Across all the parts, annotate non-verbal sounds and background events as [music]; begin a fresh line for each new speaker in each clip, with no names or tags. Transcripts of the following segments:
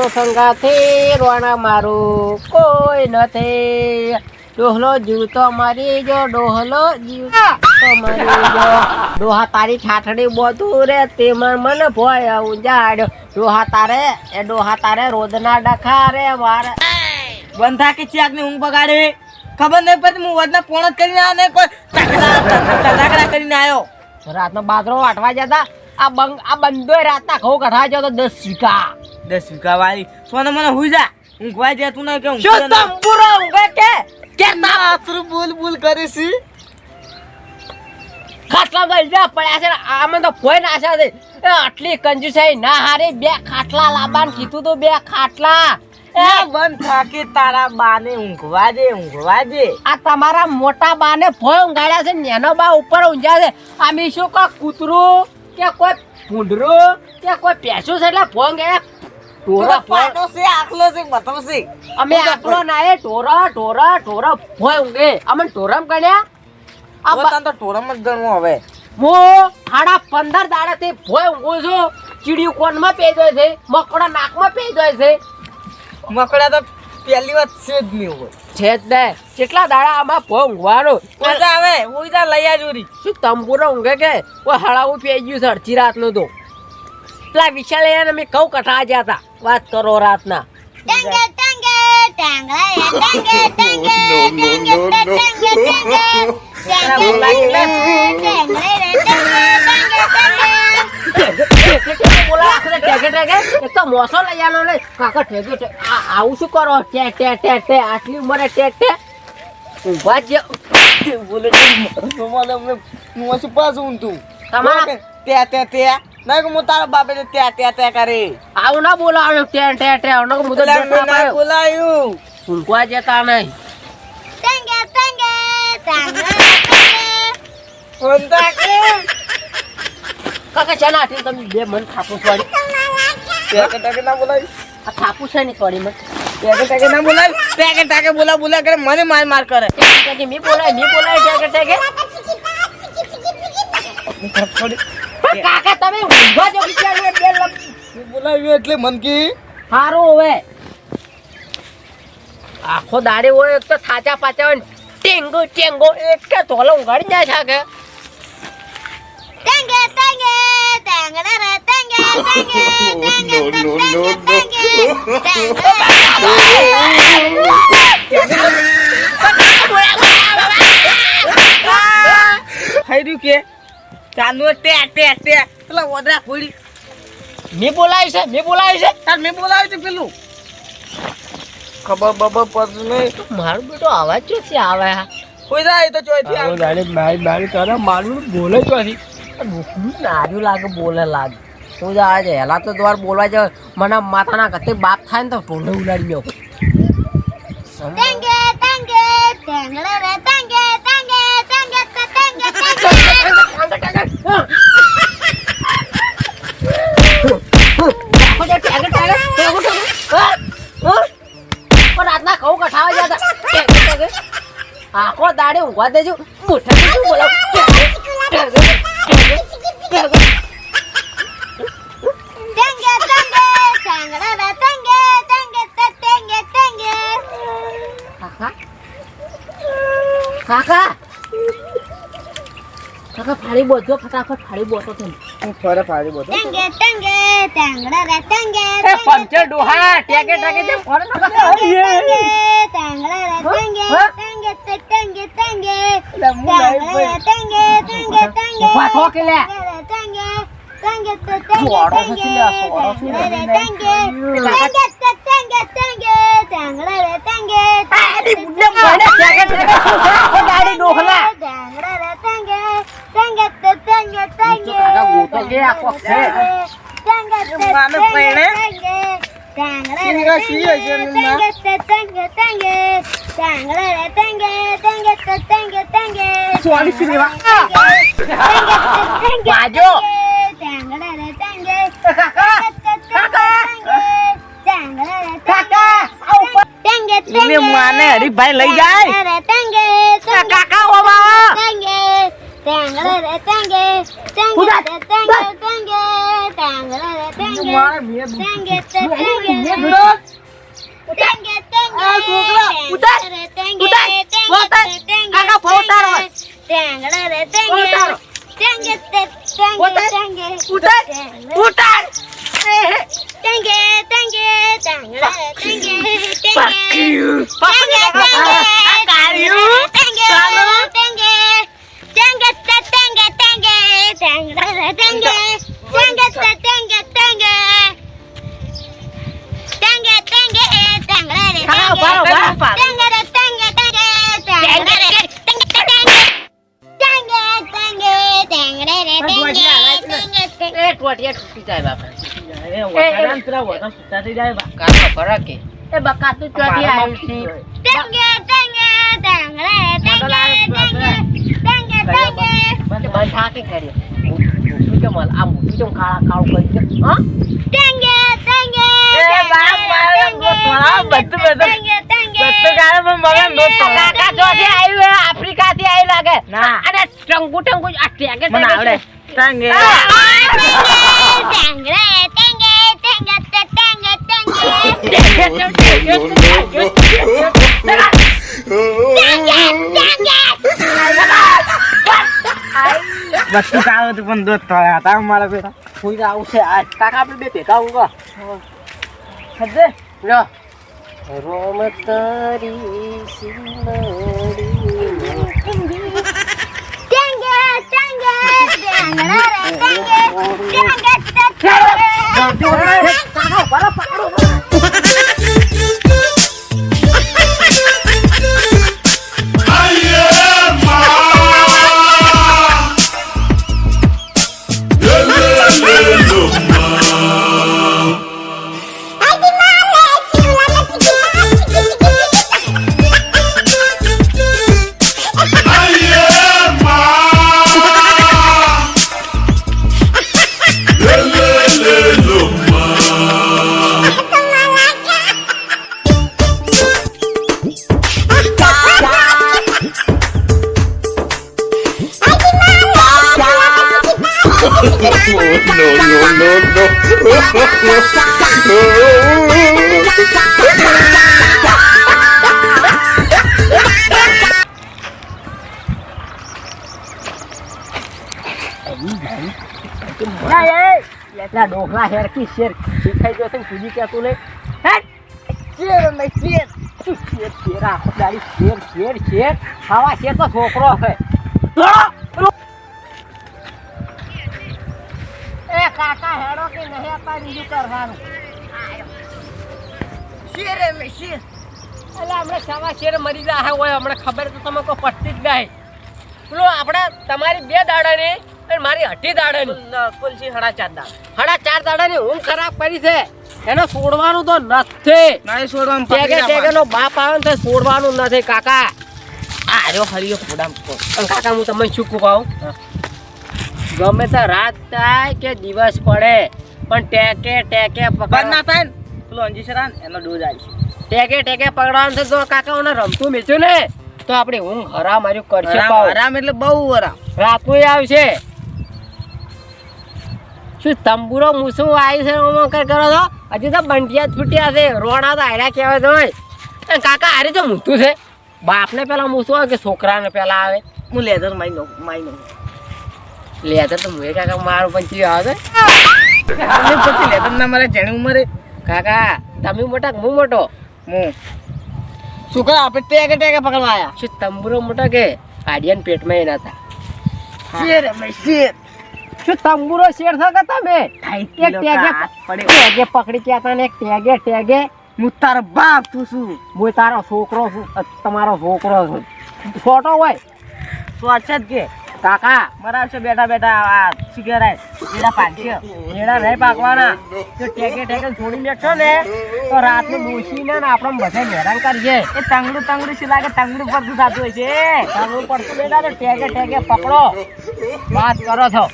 નો સંગાથી રોણા મારું કોઈ નથી. ડોહલો જીવતો મરી જો ડોહલો જીવતો મરી જો. ડોહા તારી ઠાઠડી બોતું રે તે મને ભોય ઉજાડ. ડોહા તારે એ ડોહા તારે રોદના ડખા રે વાર.
બંધા કે ચિયાકની ઊંઘ બગાડી? ખબર નહીં પડતી હું વધના પોણ જ કરીને આવ્યો ને કોઈ? તકડા કરીને આવ્યો
રાતનો બાદરો વાટવા જતા આ બંગ આ બંદોય રાતના ઘઉં કઢા તો દસ વીઘા.
દસ વીઘા વાળી. સોને મને હુઈ જા. ઊંઘવા જાય તું ના કે
શું
ના.
તંબુરો ઊંઘે કે? કે ના
આતરું બોલ બોલ કરીશ
ખાટલા ગઈ પડ્યા છે ને આમાં તો કોઈ નાશે છે. આટલી કંજુસાઈ ના હારે બે ખાટલા લાબાન કીધું તો બે ખાટલા. એ
બંધ થા કે તારા બાને ઊંઘવા દે ઊંઘવા દે.
આ તમારા મોટા બાને ભોય ઊંઘાડ્યા છે નેનો બા ઉપર ઊંઘ્યા છે. આ ઈ શું કોઈ કૂતરું? કે કોઈ ભૂંડરું કે કોઈ પેસો છે એટલે ભોંગ એ ટોરા
પાડો છે આખલો છે બતમ છે.
અમે આખલો ના એ ટોરા ટોરા ટોરા ભોય ઊંઘે અમે ટોરમ ગણ્યા? આ
હવે તો ટોરમ જ ગણવું હવે.
હું હાડા પંદર દાડાથી ભોય ઊંઘું છું. ચીડિયું કોનમાં પેજો છે? મકોડા નાકમાં પેજો છે?
મકડા તો પહેલી વાત છે જ નહીં હોય.
છે જ ને. કેટલા દાડા આમાં પોંગ ઊંઘવાનું
મજા આવે હું જા લઈ આજો
શું તંબુરો ઊંઘે કે? કોઈ હળાવું પી ગયું છે અડધી રાતનું તો. પેલા વિશાલ એને મેં કઉ કઠા ગયા હતા. વાત કરો રાતના.
Tangga [laughs]
મોસો લઈ આનો ને કાકા આ આવું શું કરો ટે ટે ટે ટે આટલી ઉંમરે ટે ટે ઊભા જ
બોલે મને પાછું તું
તમારા
ત્યાં ત્યાં ત્યાં ના હું તારા બાપે ત્યાં ત્યાં ત્યાં કરે
આવું ના પાયો
બોલાયું
ઊંઘવા જતા નહીં કાકા છે ના તમે બે મન ખાપુસ વાળી
પેકેટ કે ના બોલાય.
આ ખાપુસ છે ને થોડી મન.
પેકેટ કે ના બોલાય. ટાકે ટાકે બોલા બોલા કરે મને માર માર કરે.
ટેકે મી બોલાય મે બોલાય ટેકે. ટેકે કાકા તમે ઊંઘવા જો બિચારું એ બે લપ
બોલાવ્યું એટલે મન કી
હારો હવે. આખો દાડે હોય એક તો થાચા પાચા હોય ટેંગો ટેંગો એક કે તોલો ઉગાડી જાય છે કે
ટેંગે. tangga
કે? ચાંદુ ટે ટે ટે પેલા ઓદરા ફોડી.
મેં બોલાય છે મી બોલાય છે.
તાર મેં બોલાવ્યું તું પેલું. ખબર બબર પડતું નહીં.
મારું બેટો અવાજ ચોથી આવે? હા
કોઈ જાય તો ચોથી આવે
મારી મારી તારા મારું બોલે ચોથી નાર્યું લાગે બોલે લાગે. હું જ આજે હેલા તો દ્વાર બોલવા જાય મને માતાના ઘતે બાપ થાય ને તો ઢોલે ઉડાડી ગયો
ટેંગે ટેંગે પણ
આજના કહું કઠાવા જતા આખો દાડે ઊભા દેજો.
બોલા
કાકા. કાકા ફાળી બોજો ફટાફટ ફાળી બોટો તમે.
હું ફરે ફાળી બોટો
ટંગે ટંગે ટાંગડા રે ટંગે
એ પંચર ડોહા ટેકે ટેકે જે ફોન ના કાકા ટંગે
ટાંગડા રે ટંગે ટંગે તે ટંગે ટંગે.
ટાંગડા
રે ટંગે ટંગે ટંગે. પાછો
કે લે. ટંગે ટંગે તે ટંગે ટંગે. ટાંગડા રે ટંગે.
ટંગે ટંગે ટાંગડા રે ગાડી બુડને મને
જાગે છે. ઓ ગાડી
ડોખલા બાજો એટલે માને હરીફભાઈ લઈ જાય.
કાકા ઓ બાવા ઉતાર. ઉતાર. ઉતાર.
Tangga, tangga, tangga, tangga, tangga, tangga, tangga, tangga,
મારા મેં
ટેંગે ટેંગે
મેં
ટેંગે
ભીડો.
ટેંગે ટેંગે
આ છોકરા, ઉતાર,
ટેંગે
ઉતાર,
ટેંગે
ઉતાર.
ટેંગે
કાકા, ફોન ઉતારો.
ટેંગડા રે ટેંગે
ઉતારો.
ટેંગે ટે- ટેંગે
ઉતાર.
ટેંગે
ઉતાર.
ટેંગે
ઉતાર.
ટેંગે ટેંગે ટેંગડા રે ટેંગે ટેંગે
પકડ્યું.
ટેંગે ટેંગે
આ કાઢ્યું.
ટેંગે
ચાલો.
ટેંગે ટેંગે ટે ટેંગે ટેંગે ટેંગડા રે ટેંગે ટેંગે ટે ટેંગે ટેંગે ટેંગે ટેંગે ટેંગડા રે
કાકા, ઊભા રહો, ઊભા રહો.
ટેંગે રે ટેંગે ટેંગે ટેંગડા રે ટેંગે ટેંગે ટેંગે ટેંગે ટેંગડા રે ટેંગે ટેંગે ટેંગે
એ ટોટિયા તૂટી જાય બાપા
એ વટાણા પેલા વટાણા થઈ જાય બા.
ફરક એ બકા તું ચોથી આવ્યું છે
ટેંગે ટેંગે ટેંગે ટેંગે ટેંગે ટેંગે.
આ મોટું કાળા કાળું કરી હા?
ટેંગે ટેંગે
એ બાપ, મારા બધું.
ટેંગે ટેંગે
બધું
લાગે.
ના.
અને ટંગુ ટંગુ આ ટેકે
મને આવડે. ટાંગે.
ટેંગે. ટેંગે ટેંગે ટેંગે.
બધું ગાળે હતું પણ થયા હતા મારા બેટા
કોઈ આવશે આજ કાકા આપણે બે ભેગા ઊંઘો સિંદડી
Yeah.
એટલા ડોકલા હેરકી શેર શીખાઈ ગયો છે તુજી કહેતું નહીં! શેર અમે શેર શું શેર શેર આખો દાડી શેર શેર શેર આવા શેર તો છોકરો છે દોડો! પેલો- એ કાકા હેડો કે નહીં આપા બીજું કરવાનું.
શેર એમ શેર.
એટલે હમણાં સવા શેર મરી જાય હોય હમણાં ખબર તો તમે કોઈ પડતી જ નહીં. પેલો આપણે તમારી બે દાડાની અને મારી અઢી દાડાની.
કુલસી હડા ચાર દાડા.
હડા ચાર દાડાની ઊંઘ ખરાબ કરી છે. એને છોડવાનું તો નથી.
નહીં છોડવાનું
ટેગે ટેગેનો બાપ આવે ને છોડવાનું નથી કાકા.
આ રહ્યો હરિયો ફોડામ
કાકા હું તમને શું કહું ગમે તે રાત થાય કે દિવસ પડે પણ ટેકે ટેકે
પકડ. ના થાય ને? પેલો અંજી છે એનો ડોઝ આવી છે.
ટેકે ટેકે પકડવાનું છે તો કાકા ઓને રમતું મેચ્યું ને તો આપણે ઊંઘ હરામ હર્યું કરશે
હરામ એટલે બહુ હરામ.
રાતનું આવશે. શું તંબુરો મૂસું આવ્યું છે ઓમાં કઈ કરો છો? હજી તો બંટિયા છૂટ્યા છે રોણા તો હાર્યા કહેવાય તો કાકા હારે તો મૂતું છે. બાપને પેલા મૂસું આવે કે છોકરાને પેલા આવે?
હું લેધર માઈ નો માઈ નો
લેધર તો મુએ કાકા મારું પણ ચીયો આવે.
તમે પછી લેધર ના મારે જેની ઉંમરે
કાકા તમે મોટા હું મોટો?
હું. શું કરે આપણે ટેકે ટેકે પકડવા આવ્યા
શું તંબુરો મોટો કે? આડિયાને પેટમાં એના હતા.
શેર અમે શેર.
શું તંબુરો શેર છો કે તમે? એક ટેગે પકડી ગયા હતા ને એક ટેગે ટેગે
હું તારો બાપ તું શું?
હું તારો છોકરો છું તમારો છોકરો છું. છોટો હોય.
સ્વાચ્છ કે.
કાકા
મારા છે બેઠા બેઠા આ સિગરેટ. એના પાંચસો
એડા નહીં પાકવાના. તો ટેકે ટેકે છોડી બેઠો ને, તો રાતનું ડોસીને ને આપણે બધા હેરાન કરીએ.
એ તંગડું તંગડું છે લાગે? તંગડું પડતું થતું હોય છે.
કરવું પડતું બેટા ને ટેકે ટેકે પકડો. વાત કરો છો.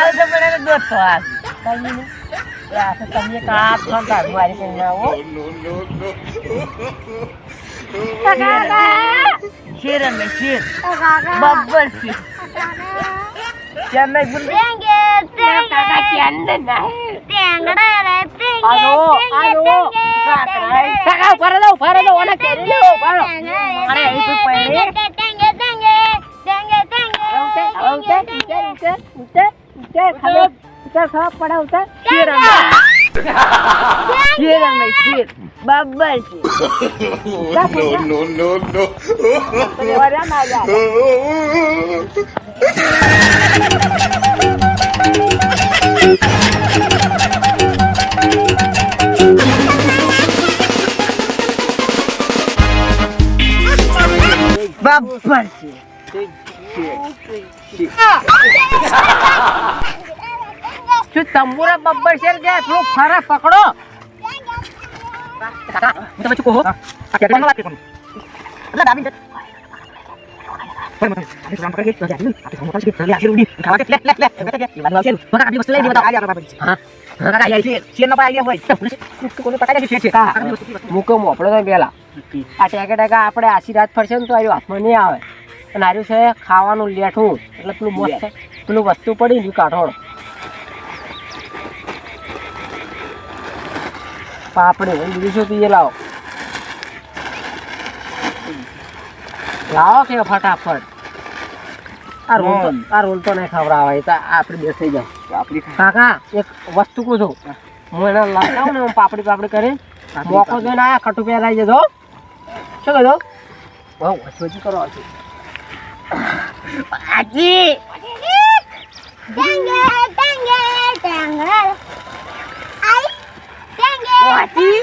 આવે એને
કઈ તો તમે કાપ છો મારી કઈ ના હો.
શેર અને શેર બબ્બર શેર ચેન્નાઈ ભૂલ
ટેંગે
કાકા ક્યાંને નાહે.
ટેંગડા રે ટેંગે,
આ જુઓ, આ
ટેંગે,
જુઓ.
ટેંગે,
કાકા ઊભા રહો, ઊભા રહો, ઓને કેરી લો, ઊભા રહો. અરે, એ તો પહેરી.
ટેંગે, ટેંગે, ટેંગે, ટેંગે, ટેંગે,
હવે ઉતર, હવે ઉતર, ઉતર, ઉતર, ઉતર, ઉતર, ખબર-
બબ્બર છે.
no, no, no, no.
લેવા રહ્યા ને આજે બબ્બર છે.
શું તંબુરા બબ્બર છે થોડું ફરે પકડો ટેકા આપણે આશીર્વાદ ફરશે ને તો આર્યું હાથમાં નહીં આવે અને આર્યું છે ખાવાનું લેઠું એટલે પેલું પેલું વસ્તુ પડી ગયું કાઢોડ પાપડી અને બીજું શું પીએ? લાવો. લાવો કે ફટાફટ. આ રોલ તો આ રોલ તો નહીં ખવડાવે એ તો આપણે બેસી જાય કાકા એક વસ્તુ કહું છું હું એને લાવ ને હું પાપડી પાપડી કરી મોકો જોઈને આયા ખટુ પહેરાઈ જતો શું કહો બહુ વચવચી કરો હજી
આજી!
ટેંગે, ટેંગે, ટેંગડા રે. આઈ. ટેંગે,
વાંચી.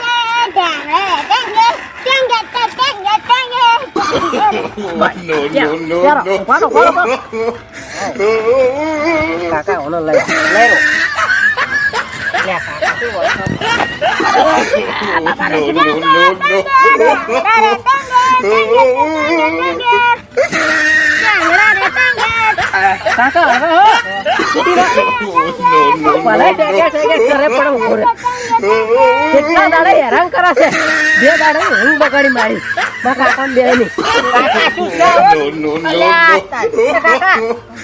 ટેંગે, ટેંગે, ટેંગે, ટેંગે, ટેંગે, ટેંગે.
No, no,
ચાલો,
no,
ઊભા રહો, ઊભા રહો, ઊભા રહો.
no.
કાકા ઓનો લઈ લઈ લો લે કાકા શું બોલો?
No, no, no,
કાકા હવે કેટલા દાડે હેરાન કરે છે? બે દાડે હું બગાડી મારી. બા કાકા બે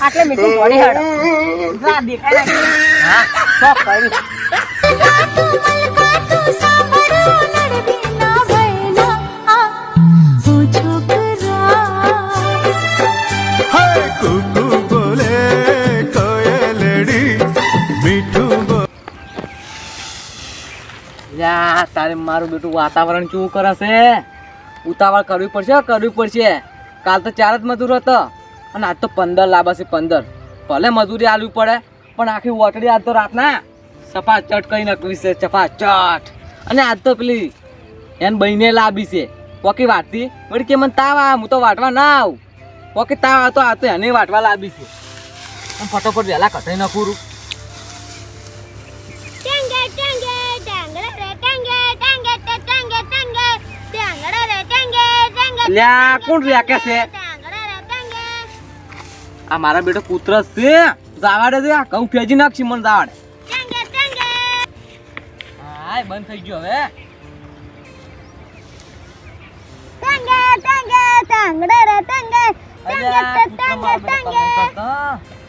આટલે મીઠું પડી હેડો?
જા દેખાય.
હા
યા તારે મારું બેટું વાતાવરણ શું કરે છે? ઉતાવળ કરવી પડશે કરવી પડશે. કાલ તો ચાર જ મજૂર હતો અને આજ તો પંદર લાવવા છે પંદર. ભલે મજૂરી આલવી પડે, પણ આખી વોટડી આજ તો રાતના ચટ કરી નાખવી છે ચટ અને આજ તો પેલી એને બહીને લાભી છે. પોકી વાટતી? વળી કે મને તાવ આ હું તો વાટવા ના આવું. પોકી તાવ આવતો આ તો એને વાટવા લાવી છે. ફટોફટ વહેલા કટાઈ નાખું લ્યા કોણ રહ્યા કે છે આ મારા બેટો પુત્ર છે જાવાડે છે આ કઉ ફેજી નાખશી મને જાવાડે હાય બંધ થઈ ગયો હવે અલ્યા, પુત્ર મારો રે કમાઈ કરતો.
Thank you.